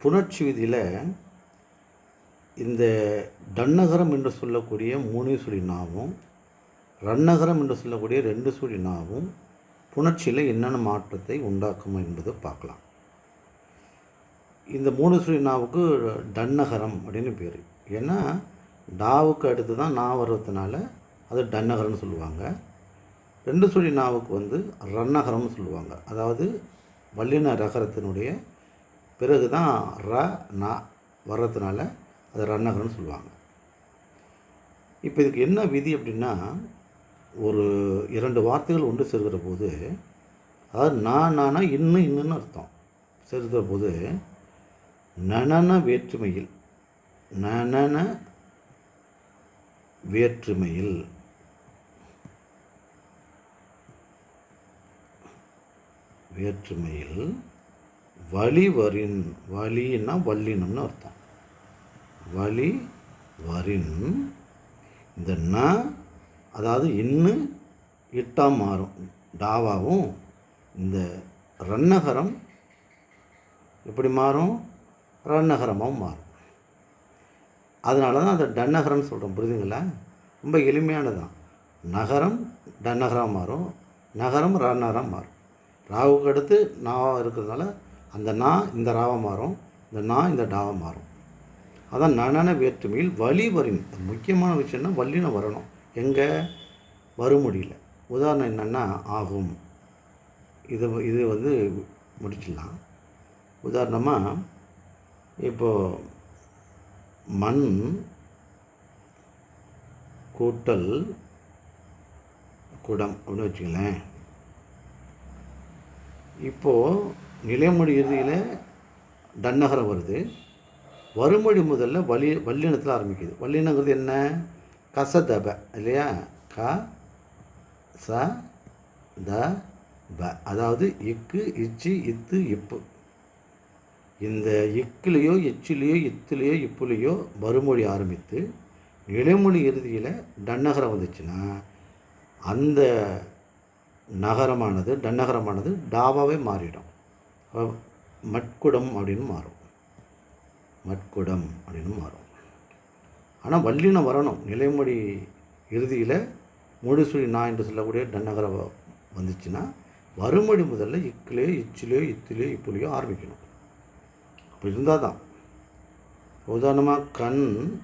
புணர்ச்சி விதியில் இந்த டன்னகரம் என்று சொல்லக்கூடிய மூணு சுழி நாவும் ரன்னகரம் என்று சொல்லக்கூடிய ரெண்டு சுழி நாவும் புணர்ச்சியில் என்னென்ன மாற்றத்தை உண்டாக்கும் என்பதை பார்க்கலாம். இந்த மூணு சுழி நாவுக்கு டன்னகரம் அப்படின்னு பேர். ஏன்னா டாவுக்கு அடுத்து தான் நா வர்றதுனால அது டன்னகரம்னு சொல்லுவாங்க. ரெண்டு சுழி நாவுக்கு வந்து ரன்னகரம்னு சொல்லுவாங்க. அதாவது வல்லின ரகரத்தினுடைய பிறகு தான் ர நா வர்றதுனால அதை ரன்னகரம்னு சொல்லுவாங்க. இப்போ இதுக்கு என்ன விதி அப்படின்னா ஒரு இரண்டு வார்த்தைகள் ஒன்று சேர்கிற போது அதாவது நான் நானா இன்னும் இன்னுன்னு அர்த்தம். சேர்கிற போது நனன வேற்றுமையில் நனன வேற்றுமையில். வேற்றுமையில் வழிவரின் வலின்னா வல்லினம்னு அர்த்தம். வழி வரின் இந்த ந அதாவது இன்னு இட்டா மாறும் டாவாவும் இந்த ரன்னகரம் எப்படி மாறும்? ரன்னகரமாகவும் மாறும். அதனால தான் அதை டன்னகரம்னு சொல்கிறோம் புரியுதுங்களா ரொம்ப எளிமையானதான் நகரம் டன்னகரம் மாறும் நகரம் ரன்னகரம் மாறும். ராவுக்கு அடுத்து நாவாக இருக்கிறதுனால அந்த நா இந்த ராவாக மாறும் இந்த நா இந்த டாவாக மாறும். அதான் நனன வேற்றுமையில் வலி வரின் முக்கியமான விஷயம்னா வல்லின வரணும். எங்கே? வறுமொழியில் உதாரணம் என்னென்னா ஆகும். இது இது வந்து முடிச்சிடலாம். உதாரணமாக இப்போது மண் கூட்டல் குடம் அப்படின்னு வச்சுங்களேன் இப்போது நிலைமொழி இறுதியில் டன்னகரம் வருது. வறுமொழி முதல்ல வலி வல்லினத்தில் ஆரம்பிக்குது. வல்லினங்கிறது என்ன? கசதப இல்லையா? க ச த ப. அதாவது இக்கு இச்சு இத்து இப்பு. இந்த இக்குலேயோ எச்சிலேயோ இத்துலேயோ இப்புலேயோ வறுமொழி ஆரம்பித்து நிலைமொழி இறுதியில் டன்னகரம் வந்துச்சுன்னா அந்த நகரமானது டன்னகரமானது டாவாவே மாறிடும். மட்குடம் அப்படின்னு மாறும். மட்குடம் அப்படின்னு மாறும். ஆனால் வல்லினம் வரணும். நிலைமொழி இறுதியில் முடிசுழி நான் என்று சொல்லக்கூடிய டன்னகரம் வந்துச்சுன்னா வறுமொழி முதல்ல இக்கிலே இச்சிலே இத்திலே இப்புலையோ ஆரம்பிக்கணும். அப்படி இருந்தால் தான் உதாரணமாக கண்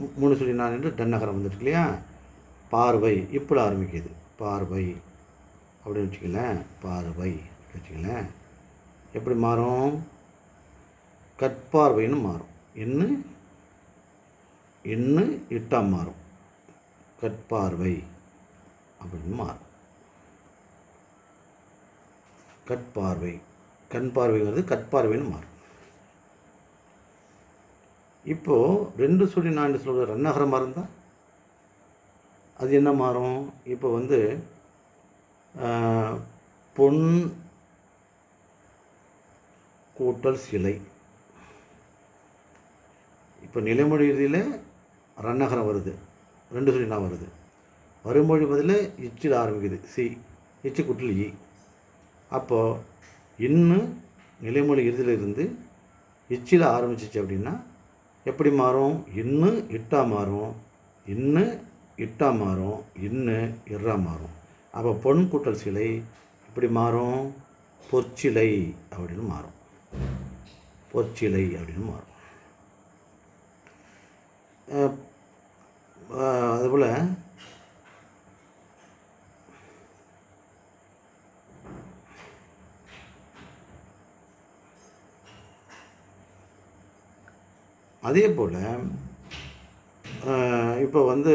மு- மூணு சொல்லி நான் என்று டன்னகரம் வந்துருக்கு இல்லையா? பார்வை இப்படி ஆரம்பிக்குது. பார்வை. அப்படின்னு வச்சுக்கலேன் பார்வை. அப்படி வச்சுக்கலேன் எப்படி மாறும்? கற்பார்வைன்னு மாறும். என்ன என்ன இட்டா மாறும். கற்பார்வை அப்படின்னு மாறும். கற்பார்வை கண் பார்வைங்கிறது கற்பார்வைன்னு மாறும். இப்போது ரெண்டு சொல்லி நான் சொல்கிற ரன்னகரமாக இருந்தால் அது என்ன மாறும்? இப்போ வந்து பொன் கூட்டல் சிலை. இப்போ நிலைமொழி இறுதியில் ரன்னகரம் வருது. ரெண்டு சொல்லினா வருது? வருமொழி பதில் இச்சில் ஆரம்பிக்குது. சி. இச்சு குட்டில் இ. அப்போது இன்னு நிலைமொழி இறுதியில் இருந்து இச்சில் ஆரம்பிச்சிச்சு அப்படின்னா எப்படி மாறும்? இன்னு இட்டா மாறும். இன்னு இட்டா மாறும். இன்னு இறா மாறும். அப்போ பொன் கூட்டல் சிலை இப்படி மாறும்? பொற்சிலை அப்படின்னு மாறும். பொற்சிலை அப்படின்னு மாறும். அஹ், அதுபோல் அதே போல் இப்போ வந்து